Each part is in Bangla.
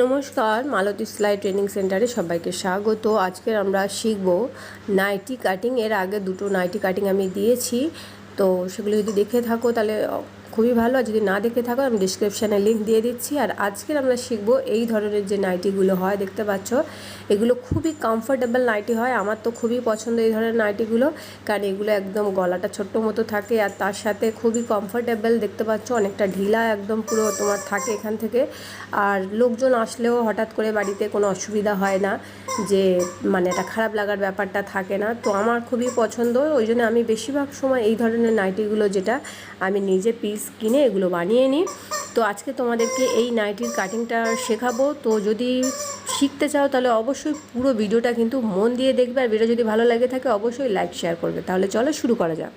নমস্কার, মালতী সেলাই ট্রেনিং সেন্টারে সবাইকে স্বাগত। আজকে আমরা শিখব নাইটি কাটিং। এর আগে দুটো নাইটি কাটিং আমি দিয়েছি। তো সেগুলো যদি দেখে থাকো তাহলে খুবই ভালো। আর যদি না দেখে থাকো, আমি ডিসক্রিপশানে লিঙ্ক দিয়ে দিচ্ছি। আর আজকের আমরা শিখব এই ধরনের যে নাইটিগুলো হয়, দেখতে পাচ্ছ? এগুলো খুবই কমফোর্টেবল নাইটি হয়। আমার তো খুবই পছন্দ এই ধরনের নাইটিগুলো। কারণ এগুলো একদম গলাটা ছোট্ট মতো থাকে আর তার সাথে খুবই কমফোর্টেবল দেখতে পাচ্ছ? অনেকটা ঢিলা একদম পুরো তোমার থাকে এখান থেকে। আর লোকজন আসলেও হঠাৎ করে বাড়িতে কোনো অসুবিধা হয় না যে মানে এটা খারাপ লাগার ব্যাপারটা থাকে না। তো আমার খুবই পছন্দ। ওই জন্য আমি বেশিরভাগ সময় এই ধরনের নাইটিগুলো যেটা আমি নিজে পিস কিনে এগুলো বানিয়ে নিই। তো আজকে তোমাদেরকে এই নাইটির কাটিংটা শেখাবো। তো যদি শিখতে চাও তাহলে অবশ্যই পুরো ভিডিওটা কিন্তু মন দিয়ে দেখবে। আর ভিডিও যদি ভালো লাগে থাকে অবশ্যই লাইক শেয়ার করবে। তাহলে চলো শুরু করা যাক।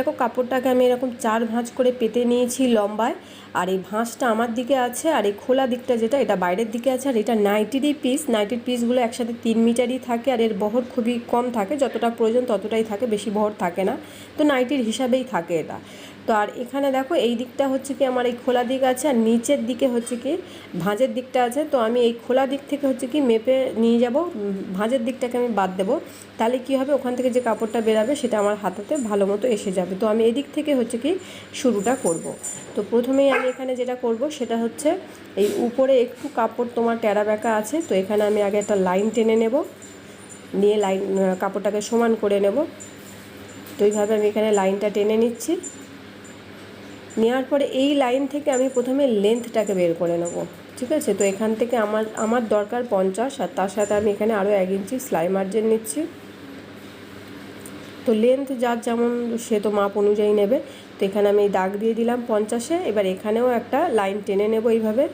দেখো, কাপড়টাকে আমি এরকম চার ভাঁজ করে পেতে নিয়েছি লম্বায়। আর এই ভাঁজটা আমার দিকে আছে, আর এই খোলা দিকটা যেটা, এটা বাইরের দিকে আছে, আর এটা নাইটিরই পিস নাইটির পিসগুলো একসাথে তিন মিটারই থাকে, আর এর বহর খুবই কম থাকে। যতটা প্রয়োজন ততটাই থাকে, বেশি বহর থাকে না। তো নাইটির হিসাবেই থাকে এটা। তো আর এখানে দেখো এই দিকটা হচ্ছে কি আমার এই খোলা দিক আছে আর নিচের দিকে হচ্ছে কি ভাঁজের দিকটা আছে। তো আমি এই খোলা দিক থেকে হচ্ছে কি মেপে নিয়ে যাব ভাঁজের দিকটাকে আমি বাদ দেবো। তাহলে কি হবে? ওখান থেকে যে কাপড়টা বেরাবে সেটা আমার হাতাতে ভালো মতো এসে যাবে। তো আমি এদিক থেকে হচ্ছে কি শুরুটা করব। তো প্রথমেই আমি এখানে যেটা করব সেটা হচ্ছে এই উপরে একটু কাপড় তোমার টেরা ব্যাকা আছে, তো এখানে আমি আগে একটা লাইন টেনে নেব। নিয়ে লাইন কাপড়টাকে সমান করে নেব। তো এইভাবে আমি এখানে লাইনটা টেনে নিচ্ছি। নেওয়ার পরে এই লাইন থেকে আমি প্রথমে লেন্থটাকে বের করে নেব, ঠিক আছে? তো এখান থেকে আমার আমার দরকার পঞ্চাশ, আর তার সাথে আমি এখানে আরও এক ইঞ্চি সেলাই মার্জিন নিচ্ছি। তো লেন্থ যার যেমন সে তো মাপ অনুযায়ী নেবে। তো এখানে আমি দাগ দিয়ে দিলাম পঞ্চাশে, এবার এখানেও একটা লাইন টেনে নেব এইভাবে।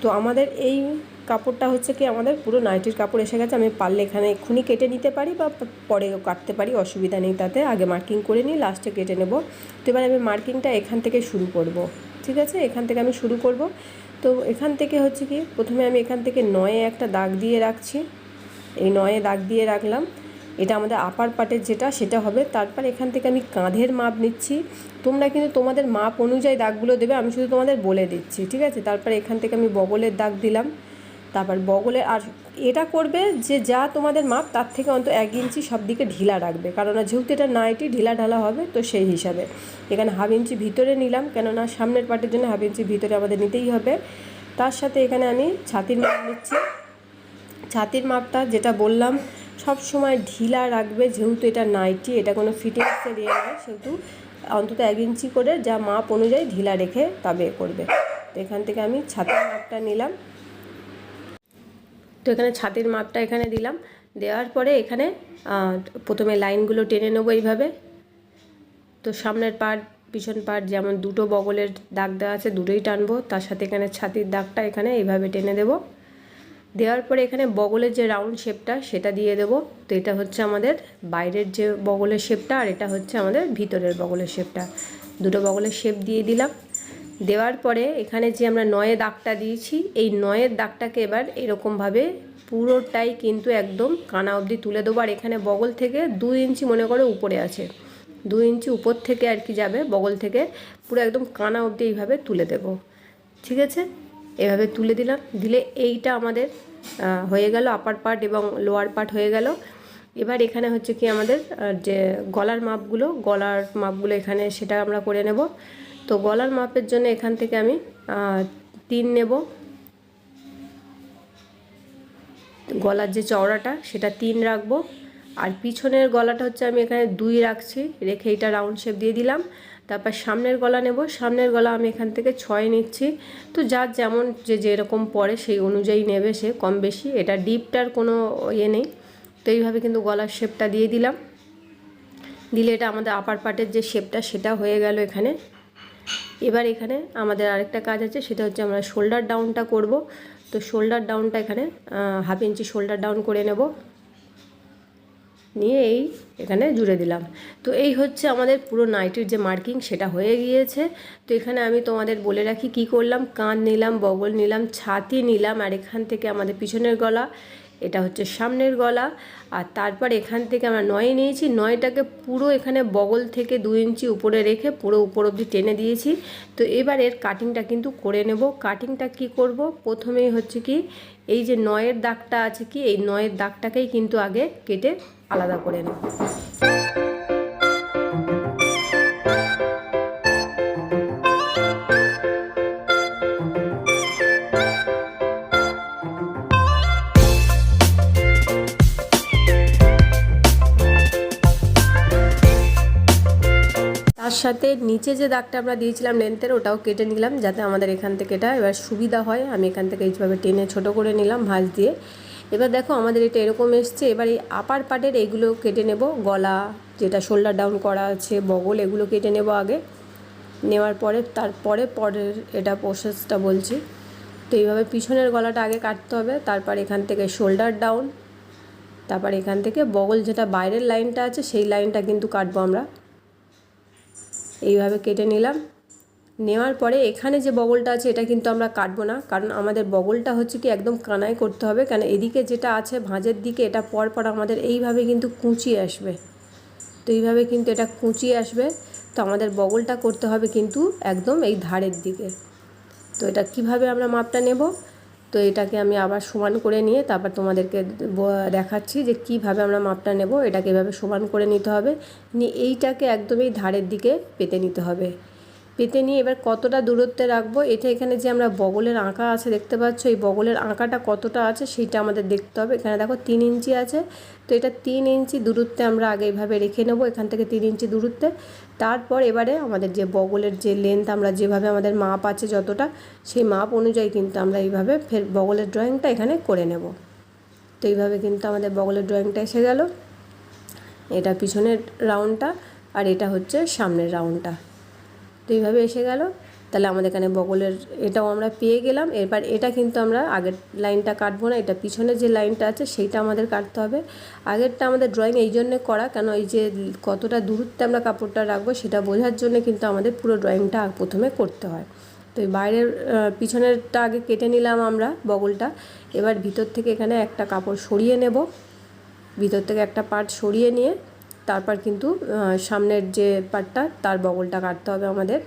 তো আমাদের এই কাপড়টা হচ্ছে কি আমাদের পুরো নাইটির কাপড় এসে গেছে, আমি পারলে এখানে এক্ষুনি কেটে নিতে পারি বা পরেও কাটতে পারি, অসুবিধা নেই তাতে, আগে মার্কিং করে নিই লাস্টে কেটে নেব। তো এবার আমি মার্কিংটা এখান থেকে শুরু করব, ঠিক আছে? এখান থেকে আমি শুরু করব। তো এখান থেকে হচ্ছে কি, প্রথমে আমি এখান থেকে নয়ে একটা দাগ দিয়ে রাখছি, এই নয়ে দাগ দিয়ে রাখলাম। এটা আমাদের আপার পার্টের যেটা, সেটা হবে। তারপর এখান থেকে আমি কাঁধের মাপ নিচ্ছি। তোমরা কিন্তু তোমাদের মাপ অনুযায়ী দাগগুলো দেবে, আমি শুধু তোমাদের বলে দিচ্ছি, ঠিক আছে? তারপর এখান থেকে আমি বগলের দাগ দিলাম। তারপর বগলের আর এটা করবে যে যা তোমাদের মাপ তার থেকে অন্তত এক ইঞ্চি সব দিকে ঢিলা রাখবে। কারণ যেহেতু এটা নাইটি, ঢিলা ঢালা হবে, তো সেই হিসাবে। এখানে হাফ ইঞ্চি ভিতরে নিলাম, কেননা সামনের পার্টের জন্য হাফ ইঞ্চি ভিতরে আমাদের নিতেই হবে। তার সাথে এখানে আমি ছাতির মাপ নিচ্ছি। ছাতির মাপটা যেটা বললাম, সব সময় ঢিলা রাখবে, যেহেতু এটা নাইটি, এটা কোনো ফিটিংসের ইয়ে নয়, সেহেতু অন্তত এক ইঞ্চি করে যা মাপ অনুযায়ী ঢিলা রেখে তবে করবে। তো এখান থেকে আমি ছাতির মাপটা নিলাম। তো এখানে ছাতির মাপটা এখানে দিলাম। দেওয়ার পরে এখানে প্রথমে লাইনগুলো টেনে নেব এইভাবে। তো সামনের পার্ট পিছন পার্ট যেমন দুটো বগলের দাগ দেওয়া আছে দুটোই টানবো। তার সাথে এখানে ছাতির দাগটা এখানে এইভাবে টেনে দেবো। দেওয়ার পরে এখানে বগলের যে রাউন্ড শেপটা সেটা দিয়ে দেবো। তো এটা হচ্ছে আমাদের বাইরের যে বগলের শেপটা আর এটা হচ্ছে আমাদের ভিতরের বগলের শেপটা। দুটো বগলের শেপ দিয়ে দিলাম। দেওয়ার পরে এখানে যে আমরা নয়ে দাগটা দিয়েছি, এই নয়ের দাগটাকে এবার এরকমভাবে পুরোটাই কিন্তু একদম কানা অবধি তুলে দেবো। আর এখানে বগল থেকে দু ইঞ্চি মনে করো উপরে আছে। দু ইঞ্চি উপর থেকে আর কি যাবে, বগল থেকে পুরো একদম কানা অবধি এইভাবে তুলে দেব। ঠিক আছে? এভাবে তুলে দিলাম। দিলে এইটা আমাদের হয়ে গেল আপার পার্ট এবং লোয়ার পার্ট হয়ে গেল। এবার এখানে হচ্ছে কি আমাদের যে গলার মাপগুলো গলার মাপগুলো এখানে সেটা আমরা করে নেব। তো গলার মাপের জন্য এখান থেকে আমি তিন নেব। গলার যে চওড়াটা, সেটা তিন রাখব। আর পিছনের গলাটা হচ্ছে আমি এখানে দুই রাখছি, রেখে এইটা রাউন্ড শেপ দিয়ে দিলাম। তারপর সামনের গলা নেব, সামনের গলা আমি এখান থেকে ছয় নিচ্ছি। তো যার যেমন যে যেরকম পড়ে সেই অনুযায়ী নেবে সে, কম বেশি। এটা ডিপটার কোনো ইয়ে নেই। তো এইভাবে কিন্তু গলার শেপটা দিয়ে দিলাম। দিলে এটা আমাদের আপার পার্টের যে শেপটা, সেটা হয়ে গেল এখানে। এবার এখানে আমাদের আরেকটা কাজ আছে, সেটা হচ্ছে আমরা শোল্ডার ডাউনটা করব। তো শোল্ডার ডাউনটা এখানে হাফ ইঞ্চি শোল্ডার ডাউন করে নেব। নিয়ে এই এখানে জুড়ে দিলাম। তো এই হচ্ছে আমাদের পুরো নাইটির যে মার্কিং সেটা হয়ে গিয়েছে। তো এখানে আমি তোমাদের বলে রাখি কি করলাম? কান নিলাম, বগল নিলাম, ছাতি নিলাম, আর এখান থেকে আমাদের পিছনের গলা। এটা হচ্ছে সামনের গলা। আর তারপর এখান থেকে আমরা নয় নিয়েছি। নয়টাকে পুরো এখানে বগল থেকে দু ইঞ্চি উপরে রেখে পুরো উপর অবধি টেনে দিয়েছি। তো এবার এর কাটিংটা কিন্তু করে নেব। কাটিংটা কি করব? প্রথমেই হচ্ছে কি, এই যে নয়ের দাগটা আছে কি, এই নয়ের দাগটাকেই কিন্তু আগে কেটে আলাদা করে নেব। সাথে নিচে যে দাগটা আমরা দিয়েছিলাম লেন্থের, ওটাও কেটে নিলাম যাতে আমাদের এখান থেকে এটা এবার সুবিধা হয়। আমি এখান থেকে এইভাবে টেনে ছোট করে নিলাম ভাঁজ দিয়ে। এবার দেখো আমাদের এটা এরকম এসছে, এবার এই আপার পার্টের এইগুলো কেটে নেব। গলা যেটা শোল্ডার ডাউন করা আছে, বগল, এগুলো কেটে নেব আগে। নেওয়ার পরে, তারপরে পরের এটা প্রসেসটা বলছি। তো এইভাবে পিছনের গলাটা আগে কাটতে হবে, তারপর এখান থেকে শোল্ডার ডাউন তারপর এখান থেকে বগল যেটা বাইরের লাইনটা আছে, সেই লাইনটা কিন্তু কাটবো আমরা। এইভাবে কেটে নিলাম। নেওয়ার পরে এখানে যে বগলটা আছে, এটা কিন্তু আমরা কাটবো না। কারণ আমাদের বগলটা হচ্ছে কি, একদম কানায় করতে হবে। কেন, এদিকে যেটা আছে ভাঁজের দিকে, এটা পর পর আমাদের এইভাবে কিন্তু কুঁচিয়ে আসবে। তো এইভাবে কিন্তু এটা কুঁচিয়ে আসবে। তো আমাদের বগলটা করতে হবে কিন্তু একদম এই ধারের দিকে। তো এটা কীভাবে আমরা মাপটা নেব? তো এটাকে আমি আবার সমান করে নিয়ে তারপর তোমাদেরকে দেখাচ্ছি যে কীভাবে আমরা মাপটা নেব। এটাকে এভাবে সমান করে নিতে হবে। নিয়ে এইটাকে একদমই ধারের দিকে পেতে নিতে হবে। পেতে নিয়ে এবার কতটা দূরত্বে রাখব? এটা এখানে যে আমরা বগলের আঁকা আছে দেখতে পাচ্ছ, এই বগলের আঁকাটা কতটা আছে সেইটা আমাদের দেখতে হবে। এখানে দেখো তিন ইঞ্চি আছে, তো এটা তিন ইঞ্চি দূরত্বে আমরা আগে এইভাবে রেখে নেব, এখান থেকে তিন ইঞ্চি দূরত্বে। তারপর এবারে আমাদের যে বগলের যে লেন্থ আমরা যেভাবে আমাদের মাপ আছে যতটা, সেই মাপ অনুযায়ী কিন্তু আমরা এইভাবে ফের বগলের ড্রয়িংটা এখানে করে নেব। তো এইভাবে কিন্তু আমাদের বগলের ড্রয়িংটা এসে গেল। এটা পিছনের রাউন্ডটা আর এটা হচ্ছে সামনের রাউন্ডটা তো এইভাবে এসে গেল। তাহলে আমাদের এখানে বগলের এটাও আমরা পেয়ে গেলাম। এরপর এটা কিন্তু আমরা আগের লাইনটা কাটবো না, এটা পিছনের যে লাইনটা আছে সেইটা আমাদের কাটতে হবে। আগেরটা আমাদের ড্রয়িং এই জন্যে করা, কেন এই যে কতটা দূরত্বে আমরা কাপড়টা রাখব সেটা বোঝার জন্য কিন্তু আমাদের পুরো ড্রয়িংটা প্রথমে করতে হয়। তো এই বাইরের পিছনেরটা আগে কেটে নিলাম আমরা বগলটা। এবার ভিতর থেকে এখানে একটা কাপড় সরিয়ে নেব। ভিতর থেকে একটা পার্ট সরিয়ে নিয়ে তারপর কিন্তু সামনের যে পার্টটা তার বগলটা কাটতে হবে আমাদের,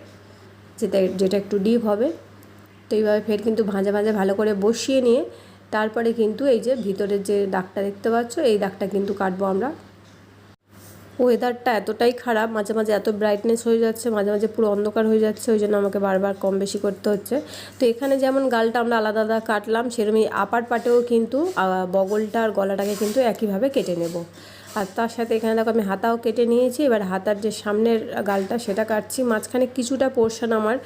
যেটা যেটা একটু ডিপ হবে। তো এইভাবে ফের কিন্তু ভাঁজা ভাঁজা ভালো করে বসিয়ে নিয়ে, তারপরে কিন্তু এই যে ভিতরের যে দাগটা দেখতে পাচ্ছ, এই দাগটা কিন্তু কাটবো আমরা। ওয়েদারটা এতটাই খারাপ, মাঝে মাঝে এত ব্রাইটনেস হয়ে যাচ্ছে, মাঝে মাঝে পুরো অন্ধকার হয়ে যাচ্ছে, ওই জন্য আমাকে বারবার কম বেশি করতে হচ্ছে। তো এখানে যেমন গালটা আমরা আলাদা আলাদা কাটলাম সেরকমই আপার পাটেও কিন্তু বগলটা আর গলাটাকে কিন্তু একইভাবে কেটে নেব। আর তার সাথে এখানে দেখো আমি হাতাও কেটে নিয়েছি। এবার হাতার যে সামনের গালটা সেটা কাটছি। মাঝখানে কিছুটা পোর্শন আমার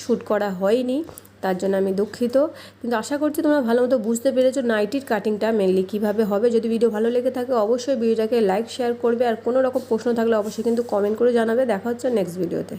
শ্যুট করা হয়নি, তার জন্য আমি দুঃখিত। কিন্তু আশা করছি তোমরা ভালো মতো বুঝতে পেরেছ নাইটির কাটিংটা মেনলি কীভাবে হবে। যদি ভিডিও ভালো লেগে থাকে অবশ্যই ভিডিওটাকে লাইক শেয়ার করবে। আর কোনো রকম প্রশ্ন থাকলে অবশ্যই কিন্তু কমেন্ট করে জানাবে। দেখা হচ্ছে নেক্সট ভিডিওতে